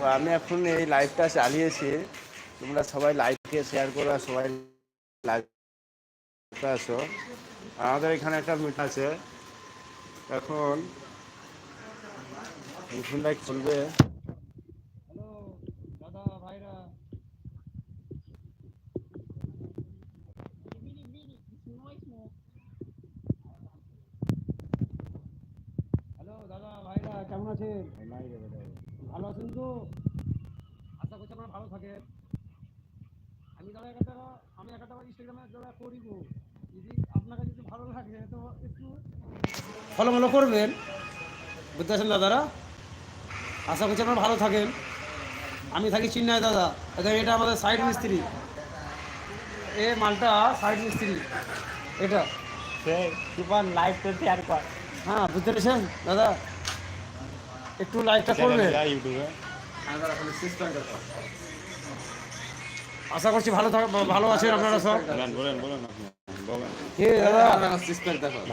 তো আমি এখন এই লাইভটা চালিয়েছি। তোমরা সবাই লাইভকে শেয়ার করো, সবাই লাইভ আসো। আমাদের এখানে একটা মিট আছে। এখন মিঠুনটা খুলবে হ্যালো দাদা ভাইরা হ্যালো দাদা ভাইরা কেমন আছেন? ভালো আছেন তো? আশা করছি আপনারা ভালো থাকেন। আমি দাদা একটা আমি একটা ইনস্টাগ্রামে দাদা করিব। যদি আপনাকে যদি ভালো লাগে তো একটু ফলো ফলো করবেন। বুঝতে পারছেন দাদারা? আশা করছি আপনারা ভালো থাকেন। আমি থাকি চিন্নায় দাদা। এটা এটা আমাদের সাইড মিস্ত্রি। এ মালটা সাইড মিস্ত্রি। এটা। তো শেয়ার কর হ্যাঁ বুঝতে পেরেছেন? দাদা? একটু লাইকটা করবে? আশা করছি ভালো থাক ভালো আছেন আপনারা সব।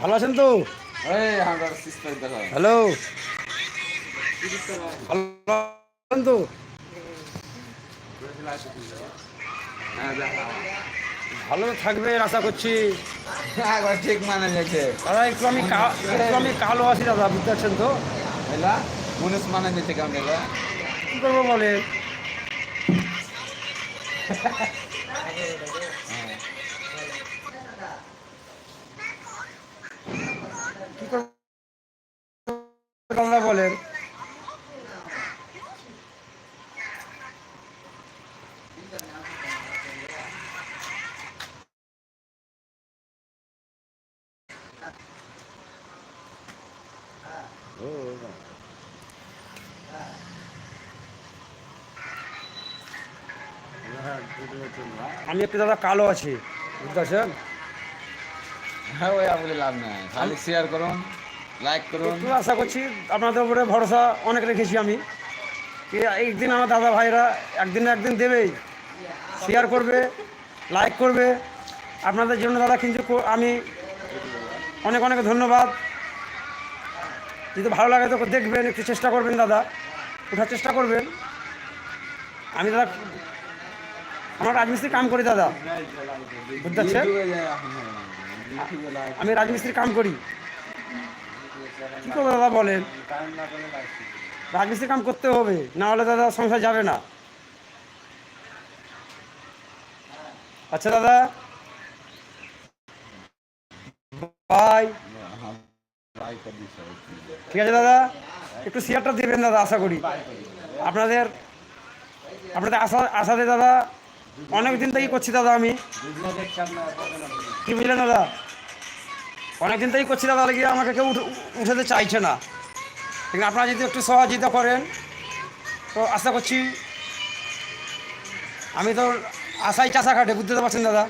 ভালো আছেন তো? হ্যালো? ভালো আছেন তো? ভালো থাকবে আশা করছি। ঠিক মানে গেছে দাদা একটু আমি একটু আমি কালো আছি দাদা বুঝতে পারছেন তো? মুনিশ মানে গেছে কেমন কী করব বলে। কি করব আপনারা বলেন আমি একটু দাদা কালো আছি বুঝতে পারছেন হ্যাঁ ওই বলে লাভ নাই। খালি শেয়ার করুন লাইক করুন। আশা করছি আপনাদের উপরে ভরসা অনেক রেখেছি আমি। একদিন আমার দাদা ভাইরা একদিন না একদিন দেবেই। শেয়ার করবে লাইক করবে। আপনাদের জন্য দাদা কিন্তু আমি অনেক অনেক ধন্যবাদ। যদি ভালো লাগে তো দেখবেন একটু চেষ্টা করবেন দাদা। ওঠার চেষ্টা করবেন। আমি দাদা আমার রাজমিস্ত্রি কাম করি, দাদা। বুঝতে পারছেন? আমি রাজমিস্ত্রি কাম করি। কী করব, দাদা, বলেন? রাজমিস্ত্রি কাম করতে হবে, না হলে দাদা সংসার যাবে না। আচ্ছা দাদা। বাই ঠিক আছে, দাদা। একটু শেয়ারটা দেবেন, দাদা, আশা করি। আপনাদের আপনাদের আশা আশাতে, দাদা অনেক দিন থেকেই করছি দাদা আমি। কি বুঝলেন দাদা? অনেক দিন থেকেই করছি দাদা গিয়ে আমাকে কেউ উঠে- উঠাতে চাইছে না। কিন্তু আপনারা যদি একটু সহযোগিতা করেন তো আশা করছি আমি তো আশাই চাষা কাটে বুঝতে তো পারছেন দাদা?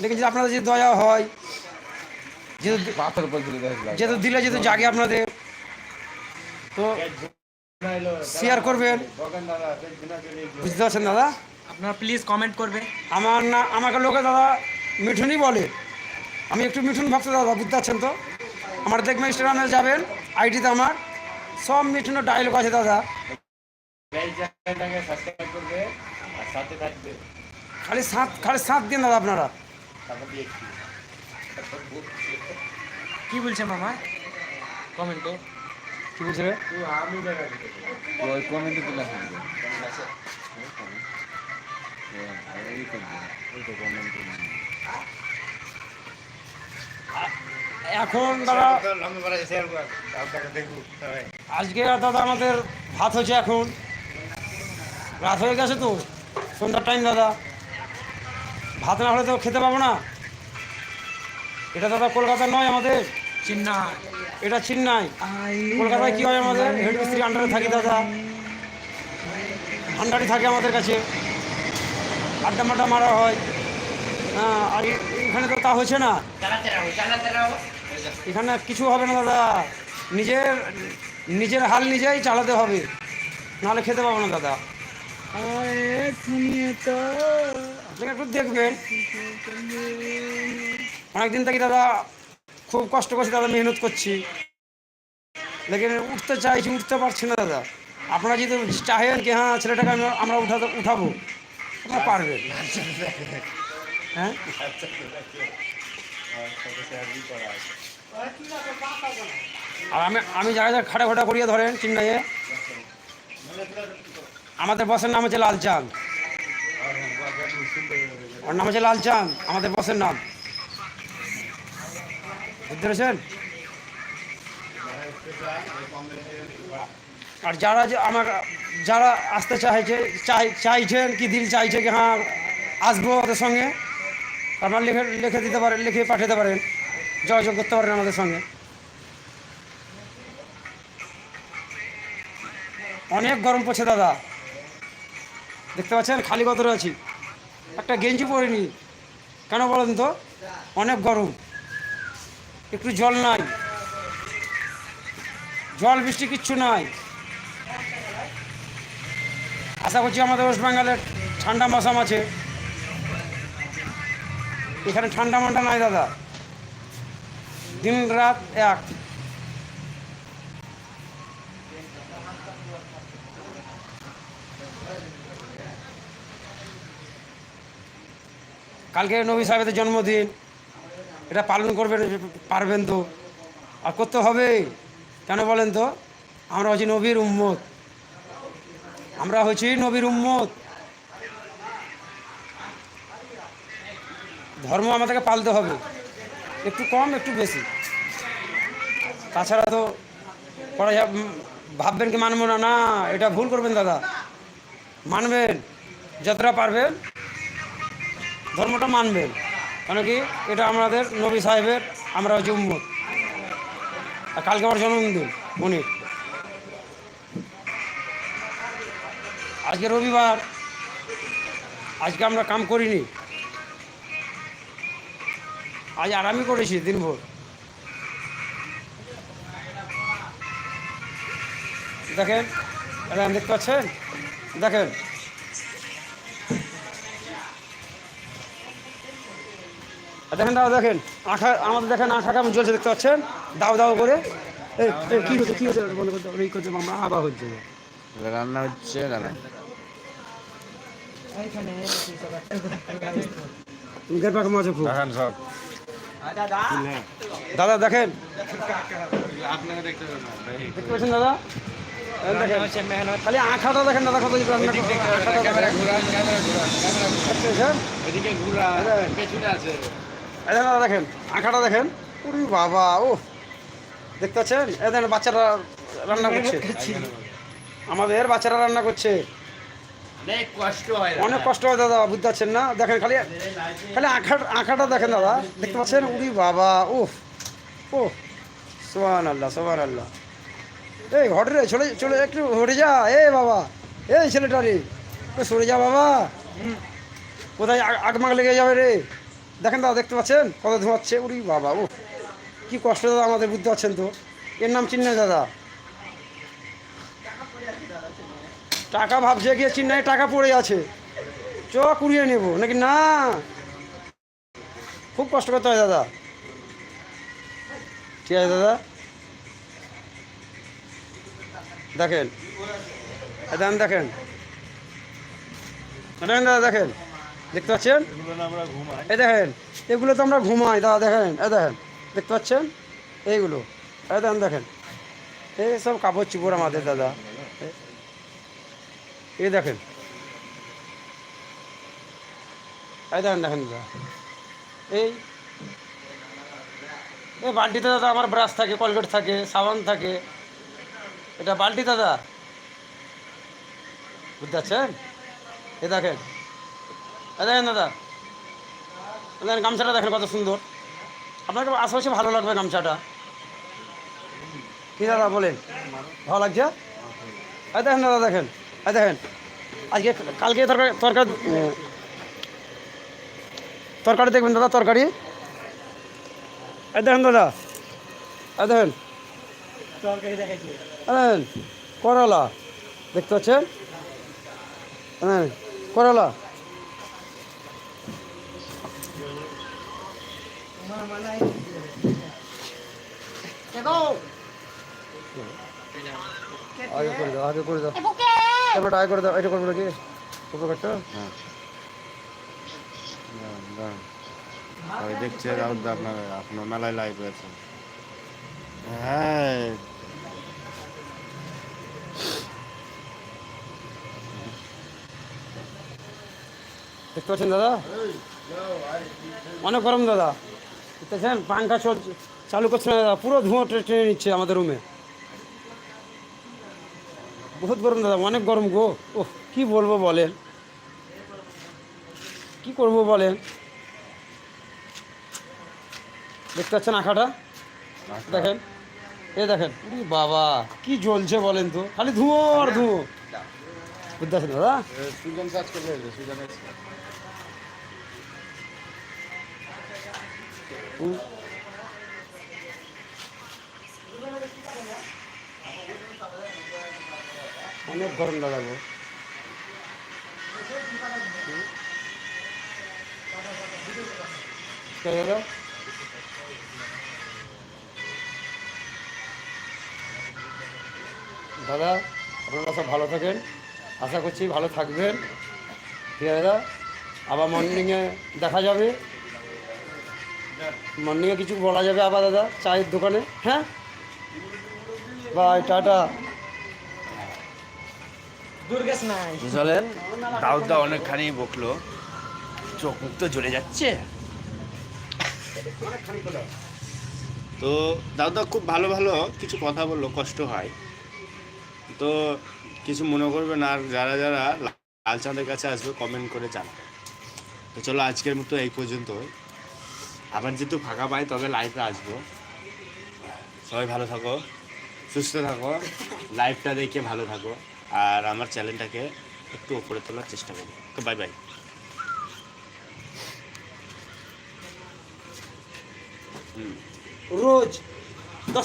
দেখি যদি আপনাদের যদি দয়া হয় যেহেতু যেহেতু দিলে যেহেতু জাগে আপনাদের তো শেয়ার করবেন। বুঝতে পারছেন দাদা? আপনারা প্লিজ কমেন্ট করবে। আমার না আমাকে লোকে দাদা মিঠুনই বলে। আমি একটু মিঠুন ভক্ত দাদা বুঝতে পারছেন তো? আমার দেখবেন ইনস্টাগ্রামে যাবেন আইডিতে আমার সব মিঠুনের ডায়লগ আছে দাদা। খালি সাত খালি সাত দিন দাদা আপনারা। কি বলছে মামা কমেন্টে কি বলছে রে? ওই কমেন্টে দিলে হবে এখন দাদা আজকে দাদা আমাদের ভাত হয়েছে এখন। রাত হয়ে গেছে তো সন্ধ্যার টাইম দাদা। ভাত না হলে তো খেতে পাবো না। এটা দাদা কলকাতা নয় আমাদের। চিন্না এটা চিন্নাই। কলকাতায় কী হয় আমাদের? হেড মিস্ত্রি আন্ডারে থাকি দাদা। ভান্ডারি থাকে আমাদের কাছে। আড্ডা মাড্ডা মারা হয়। হ্যাঁ আর এখানে তো তা হচ্ছে না। এখানে কিছু হবে না দাদা। নিজের নিজের হাল নিজেই চালাতে হবে। নাহলে খেতে পাবো না দাদা। একটু দেখবেন। অনেকদিন থেকে দাদা খুব কষ্ট করছি, দাদা মেহনত করছি। লেকিন উঠতে চাইছি, উঠতে পারছি না দাদা। আপনারা যদি চাহেন যে হ্যাঁ ছেলেটাকে আমরা উঠাতে উঠাবো। হ্যাঁ? আর আমি আমি যারা খাটা খাটা করিয়ে ধরেন চিন্নাইয়ে। আমাদের বসের নাম হচ্ছে লালচাঁদ। ওর নাম হচ্ছে লালচাঁদ। আমাদের বসের নাম। বুঝতে পেরেছেন? আর যারা যে আমার, যারা আসতে চাইছে, চাই, চাইছেন কি দিল চাইছে কি হ্যাঁ আসব ওদের সঙ্গে। আপনারা লিখে লিখে দিতে পারেন, লিখে পাঠাতে পারেন, যোগাযোগ করতে পারেন আমাদের সঙ্গে। অনেক গরম পড়ছে দাদা। দেখতে পাচ্ছেন? খালি কত আছি। একটা গেঞ্জি পরিনি। কেন বলেন তো? অনেক গরম। একটু জল নাই। জল বৃষ্টি কিচ্ছু নাই। আশা করছি আমাদের ওয়েস্ট বেঙ্গলের ঠান্ডা মৌসুম আছে। এখানে ঠান্ডা মান্ডা নাই দাদা। দিন রাত এক। কালকে নবী সাহেবের জন্মদিন। এটা পালন করবেন, পারবেন তো। আর করতে হবে। কেন বলেন তো? আমরা হচ্ছি নবীর উম্মত। আমরা হচ্ছি নবীর উম্মত। ধর্ম আমাদেরকে পালতে হবে। একটু কম, একটু বেশি। তাছাড়া তো করা ভাববেন কি মানবো না? না, এটা ভুল করবেন দাদা। মানবেন, যতটা পারবেন, ধর্মটা মানবেন। কেন কি? এটা আমাদের নবী সাহেবের, আমরা হচ্ছে উম্মত। আর কালকে আমার জন্মদিন উনি আজকে রবিবার। আজকে আমরা কাম করিনি। আজ আরামই করেছি দিনভর। দেখেন এটা দেখতে পাচ্ছেন? দেখেন। দেখেন দাও, দেখেন, আঠা, আমাদের দেখেন আঠা কেমন জ্বলছে দেখতে পাচ্ছেন? দাও দাও করে। কি হচ্ছে কি হচ্ছে বন্ধ করতে এই করছে আমরা আবার হচ্ছে। রান্না হচ্ছে দাদা দাদা দেখেন। দাদা? খালি আঠাটা দেখেন দাদা কত দাদা দেখেন আঁখাটা দেখেন। উরি বাবা ও দেখতে পাচ্ছেন? এই বাচ্চারা রান্না করছে। আমাদের বাচ্চারা রান্না করছে। অনেক কষ্ট হয় দাদা। বুঝতে পারছেন না? দেখেন খালি খালি আঁখা আঁকাটা দেখেন দাদা, দেখতে পাচ্ছেন? উরি বাবা ও ও সোহান আল্লাহ সোহান আল্লাহ এই হট রে, চলে চলে একটু হটে যা। এ বাবা, এই ছেলেটা রে। সরে যা বাবা। কোথায় আগ- আগমাগ লেগে যাবে রে? দেখেন দাদা, দেখতে পাচ্ছেন? কত ধোয়াচ্ছে। উরি বাবা ও কি কষ্ট দাদা আমাদের, বুঝতে পারছেন তো? এর নাম চিন্না দাদা। টাকা ভাবছে গিয়ে চিন্নায় টাকা পড়ে আছে। চ, কুড়িয়ে নেব। নাকি না? খুব কষ্ট করতে হয়, দাদা। ঠিক আছে, দাদা। দেখেন। এই দেখেন। দেখেন, দাদা, দেখেন। দেখতে পাচ্ছেন? এই দেখেন, এগুলো তো আমরা ঘুমাই, দাদা, দেখেন, এই দেখেন। দেখতে পাচ্ছেন? এইগুলো। এই দেখেন দেখেন। এই সব কাপড় চুপড় আমাদের, দাদা। এ- এই দেখেন। এই দেখেন দেখেন, দাদা। এই এই বালতিতে দাদা, আমার ব্রাশ থাকে, কলগেট থাকে, সাবান থাকে। এটা বালতি, দাদা। বুঝতে পারছেন? এই দেখেন। এই দেখেন, দাদা। দেখেন, গামছাটা দেখেন কত সুন্দর। আপনাকে আশেপাশে ভালো লাগবে গামছাটা। কী দাদা বলেন? ভালো লাগছে? এই দেখেন, দাদা, দেখেন। এই দেখেন আজকে কালকে তরকারি তরকারি তরকারি দেখবেন দাদা তরকারি। এই দেখেন দাদা এই দেখেন। দেখেন করলা দেখতে পাচ্ছেন? হ্যাঁ করলা। আগে করে দাও আগে করে দাও। তারপর আগে করে দাও এটা করব নাকি? উপর কাটটা সবাই দেখছে রাহুল দা আপনার আপনার মেলায় লাইভ আছে হ্যাঁ। দেখতে পাচ্ছেন দাদা? অনেক গরম দাদা। দেখতেছেন? পাঙ্খা চল করছে না দাদা পুরো ধোঁয়া টে- টেনে নিচ্ছে আমাদের রুমে বহুত গরম দাদা অনেক গরম গো। ওহ কি বলব বলেন? কি করব বলেন? দেখতে পাচ্ছেন আঁকাটা দেখেন। এ দেখেন। বাবা। কি জ্বলছে বলেন তো? খালি ধুঁয়ো আর ধুঁয়ো বুঝতে পারছেন দাদা? সুজন অনেক গরম দাদা দাদা, আপনারা সব ভালো থাকেন। আশা করছি ভালো থাকবেন। ঠিক আছে দাদা? আবার মর্নিংয়ে দেখা যাবে। মর্নিংয়ে কিছু বলা যাবে আবার দাদা, চায়ের দোকানে? হ্যাঁ? Bye, tata. বুঝলেন দাউদ অনেকখানি বকলো। চোখ মুখ তো জ্বলে যাচ্ছে। তো দাউদা খুব ভালো ভালো কিছু কথা বলল, কষ্ট হয়। তো কিছু মনে করবেন আর যারা যারা লাল চাঁদের কাছে আসবে কমেন্ট করে জানাবে তো চলো আজকের মতো এই পর্যন্ত আবার যেহেতু ফাঁকা পাই, তবে লাইভে আসব। সবাই ভালো থাকো, সুস্থ থাকো লাইভটা দেখে ভালো থাকো। আর আমার চ্যানেলটাকে একটু উপরে তোলার চেষ্টা করি। তো বাই বাই রোজ।